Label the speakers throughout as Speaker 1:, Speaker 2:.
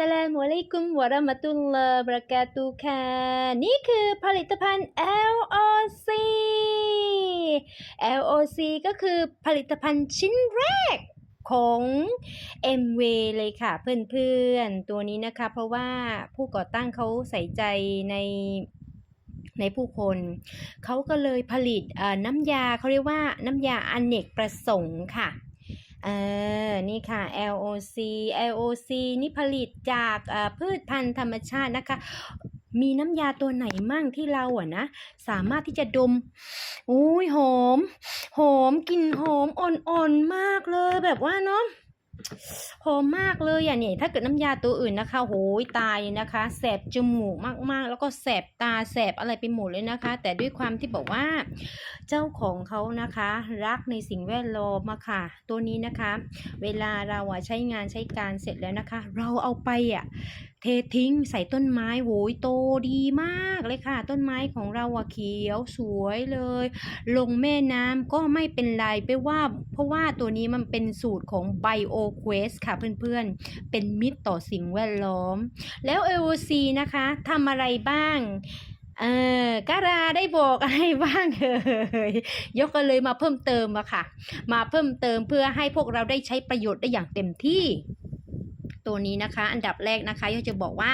Speaker 1: สลามอะลัยกุมวะราะมะตุลลอฮ์บะเราะกาตุค่ะนี่คือผลิตภัณฑ์ LOC LOC ก็คือผลิตภัณฑ์ชิ้นแรกของ MV เลยค่ะเพื่อนๆ ตัวนี้นะคะ เพราะว่าผู้ก่อตั้งเขาใส่ใจในในผู้คน เขาก็เลยผลิตน้ำยาเขาเรียกว่าน้ำยาอเนกประสงค์ค่ะ เออ นี่ค่ะ LOC LOC นี่ผลิตจากพืชพันธุ์ธรรมชาตินะคะ มีน้ำยาตัวไหนมั่งที่เราอะนะ สามารถที่จะดม อุ้ยหอม หอมกลิ่นหอมอ่อนๆมากเลยแบบว่าเนาะ หอมมากเลยอะเนี่ยถ้าเกิดน้ำยาตัวอื่นนะคะโหยตายนะคะแสบจมูกมากๆ แล้วก็แสบตาแสบอะไรไปหมดเลยนะคะ แต่ด้วยความที่บอกว่าเจ้าของเขานะคะ รักในสิ่งแวดล้อมอะค่ะ ตัวนี้นะคะ เวลาเราอะใช้งานใช้การเสร็จแล้วนะคะ เราเอาไปอะเททิ้งใส่ต้นไม้โหยโตดีมากเลยค่ะ ต้นไม้ของเราอะเขียวสวยเลย ลงแม่น้ำก็ไม่เป็นไรไปว่า เพราะว่าตัวนี้มันเป็นสูตรของไบโอ BioQuest ค่ะเพื่อนๆ เป็นมิตรต่อสิ่งแวดล้อม แล้ว AOC นะคะทำอะไรบ้างเออการาได้บอกอะไรบ้างเอ่ยยกกันเลยมาเพิ่มเติมอะค่ะ มาเพิ่มเติมเพื่อให้พวกเราได้ใช้ประโยชน์ได้อย่างเต็มที่ ตัวนี้นะคะ อันดับแรกนะคะยกจะบอกว่า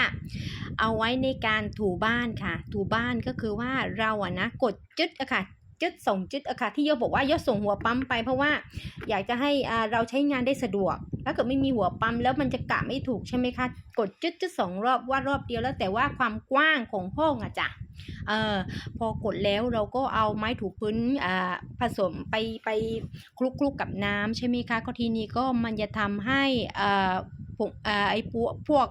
Speaker 1: เอาไว้ในการถูบ้านค่ะ ถูบ้านก็คือว่าเราอะนะกดจึดอะค่ะ จึดส่งจึดอะค่ะที่ยบอกว่ายส่งหัวปั๊มไปเพราะว่าอยากจะให้เราใช้งานได้สะดวก ถ้าเกิดไม่มีหัวปั๊มแล้วมันจะกะไม่ถูกใช่ไหมคะกดจึดจึดสองรอบว่ารอบเดียวแล้วแต่ว่าความกว้างของห้องอะจ้ะเออพอกดแล้วเราก็เอาไม้ถูพื้นอ่าผสมไปไปคลุกคลุกกับน้ำใช่ไหมคะก็ทีนี้ก็มันจะทำให้อ่า พวกอ่าไอ้พวกพวก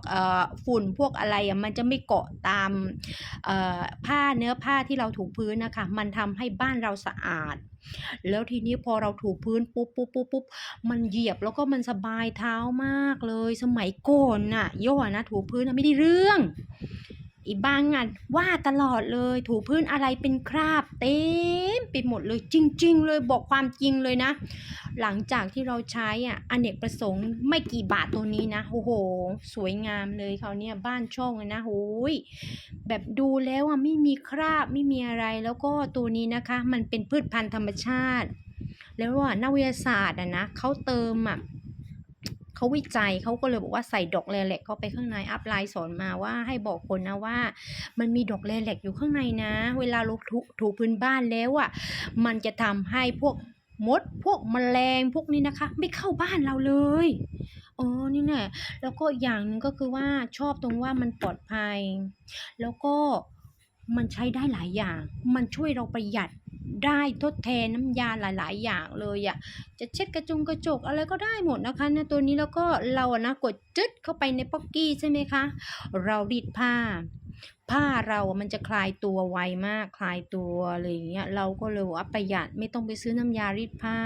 Speaker 1: ฝุ่นพวกอะไรมันจะไม่เกาะตามผ้าเนื้อผ้าที่เราถูพื้นนะคะ มันทำให้บ้านเราสะอาด แล้วทีนี้พอเราถูพื้นปุ๊บปุ๊บปุ๊บปุ๊บมันเหยียบแล้วก็มันสบายเท้ามากเลย สมัยก่อนน่ะโย่นะถูพื้นนะไม่ได้เรื่อง อีบางงานว่าตลอดเลย ถูพื้นอะไรเป็นคราบ เต็มไปหมดเลยจริง ๆ เลยบอกความจริงเลยนะ หลังจากที่เราใช้อะอเนกประสงค์ไม่กี่บาทตัวนี้นะโอ้โห สวยงามเลยเขาเนี่ยบ้านช่องนะโอ้ยแบบดูแล้วอะไม่มีคราบไม่มีอะไรแล้วก็ตัวนี้นะคะ มันเป็นพืชพันธุ์ธรรมชาติ แล้วว่านักวิทยาศาสตร์อะนะเขาเติมอะ เขาวิจัยเขาก็เลยบอกว่าใส่ดอกแลแลกเข้าไปข้างในอัพไลน์สอนมาว่าให้บอกคนนะว่า มันมีดอกแลแลกอยู่ข้างในนะ เวลาเราถูพื้นบ้านแล้วอะมันจะทำให้พวกมดพวกแมลงพวกนี้นะคะ ไม่เข้าบ้านเราเลยอ๋อนี่แน่แล้วก็อย่างหนึ่งก็คือว่าชอบตรงว่ามันปลอดภัย แล้วก็มันใช้ได้หลายอย่าง มันช่วยเราประหยัด ได้ทดแทนน้ำยาหลาย ๆ อย่างเลยอะจะเช็ดกระจุงกระจกอะไรก็ได้หมดนะคะเนี่ยตัวนี้แล้วก็เราอะนะกดจึ๊ดเข้าไปในป๊อกกี้ใช่ไหมคะ เรารีดผ้า ผ้าเราอะมันจะคลายตัวไวมาก คลายตัวอะไรอย่างเงี้ย เราก็เลยว่าประหยัดไม่ต้องไปซื้อน้ำยารีดผ้า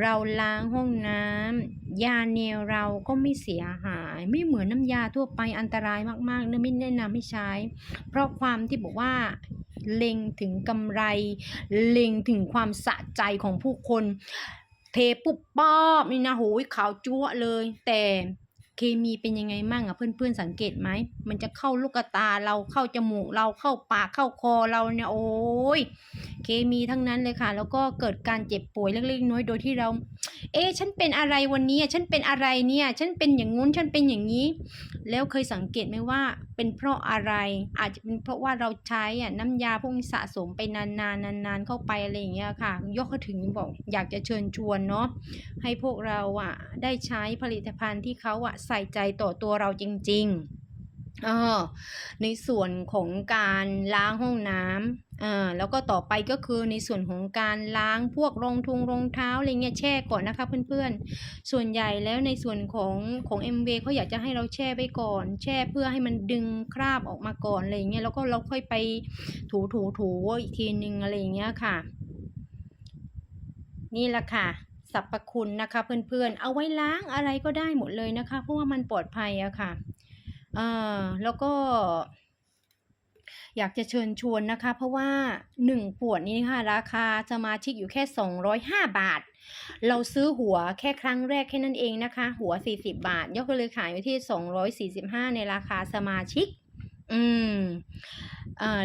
Speaker 1: เราล้างห้องน้ำยาเนลเราก็ไม่เสียหาย ไม่เหมือนน้ำยาทั่วไปอันตรายมากๆนะไม่แนะนำให้ใช้ เพราะความที่บอกว่า เล็งถึงกำไร เล็งถึงความสะใจของผู้คน เทปุ๊บป๊อบนี่นะโหยขาวจั๊วเลยแต่ เคมีเป็นยังไงมั่งอะเพื่อนๆสังเกตไหมมันจะเข้าลูกตาเราเข้าจมูกเราเข้าปากเข้าคอเราเนี่ยโอ้ยเคมีทั้งนั้นเลยค่ะ แล้วก็เกิดการเจ็บป่วยเล็กๆน้อยโดยที่เรา เอ๊ฉันเป็นอะไรวันนี้อะฉันเป็นอะไรเนี่ย ฉันเป็นอย่างงู้นฉันเป็นอย่างนี้ แล้วเคยสังเกตไหมว่าเป็นเพราะอะไร อาจจะเป็นเพราะว่าเราใช้อะน้ำยาพวกนี้สะสมไปนานๆนานๆเข้าไปอะไรอย่างเงี้ยค่ะ ยกเขาถึงบอกอยากจะเชิญชวนเนาะให้พวกเราอะได้ใช้ผลิตภัณฑ์ที่เขาอะใส่ใจต่อตัวเราจริงๆเออในส่วนของการล้างห้องน้ำอ่าแล้วก็ต่อไปก็คือในส่วนของการล้างพวกรองทุงรองเท้าอะไรเงี้ยแช่ก่อนนะคะเพื่อนๆ ส่วนใหญ่แล้วในส่วนของของ MV เขาอยากจะให้เราแช่ไว้ก่อน แช่เพื่อให้มันดึงคราบออกมาก่อนอะไรเงี้ยแล้วก็เราค่อยไปถูถูถูอีกทีนึงอะไรเงี้ยค่ะ นี่แหละค่ะ สรรพคุณนะคะ เพื่อนๆ เอาไว้ล้างอะไรก็ได้หมดเลยนะคะ เพราะว่ามันปลอดภัยอะค่ะแล้วก็ อยากจะเชิญชวนนะคะ เพราะว่า 1 ขวดนี้ค่ะ ราคาสมาชิกอยู่แค่ 205 บาท เราซื้อหัวแค่ครั้งแรกแค่นั้นเองนะคะ หัว 40 บาท ยกเลยขายอยู่ที่ 245 ในราคาสมาชิก อืม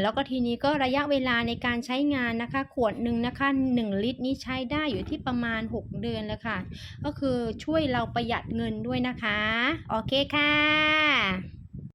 Speaker 1: แล้วก็ทีนี้ก็ระยะเวลาในการใช้งานนะคะ ขวดหนึ่งนะคะ 1 ลิตรนี้ใช้ได้อยู่ที่ประมาณ 6 เดือนเลยค่ะ ก็คือช่วยเราประหยัดเงินด้วยนะคะ โอเคค่ะ